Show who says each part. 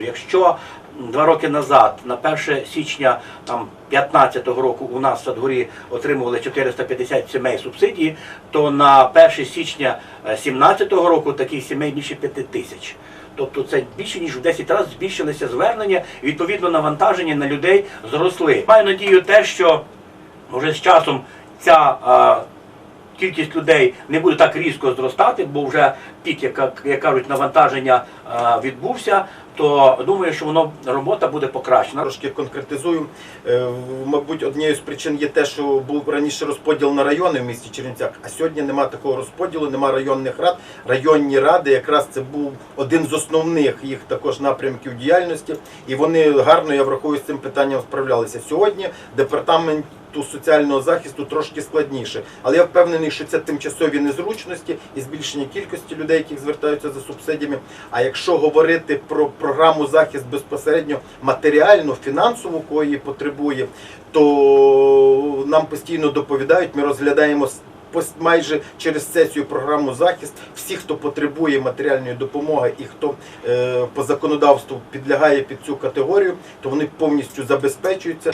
Speaker 1: Якщо два роки назад, на 1 січня там, 15-го року у нас в Садгорі отримували 450 сімей субсидії, то на 1 січня 17-го року таких сімей більше 5 тисяч. Тобто це більше ніж в 10 разів збільшилися звернення, відповідно навантаження на людей зросли. Маю надію те, що вже з часом ця а, кількість людей не буде так різко зростати, бо вже пік, як, як кажуть, навантаження а, відбувся, то думаю, що воно робота буде покращена.
Speaker 2: Трошки конкретизую. Е, Мабуть, однією з причин є те, що був раніше розподіл на райони в місті Чернівцях, а сьогодні нема такого розподілу, нема районних рад. Районні ради якраз це був один з основних їх також напрямків діяльності, і вони гарно, я враховую, з цим питанням справлялися. Сьогодні департамент соціального захисту трошки складніше, але я впевнений, що це тимчасові незручності і збільшення кількості людей, які звертаються за субсидіями. А якщо говорити про програму захист безпосередньо матеріальну, фінансову, кого її потребує, то нам постійно доповідають, ми розглядаємо майже через сесію програму захист. Всі, хто потребує матеріальної допомоги і хто е, по законодавству підлягає під цю категорію, то вони повністю забезпечуються.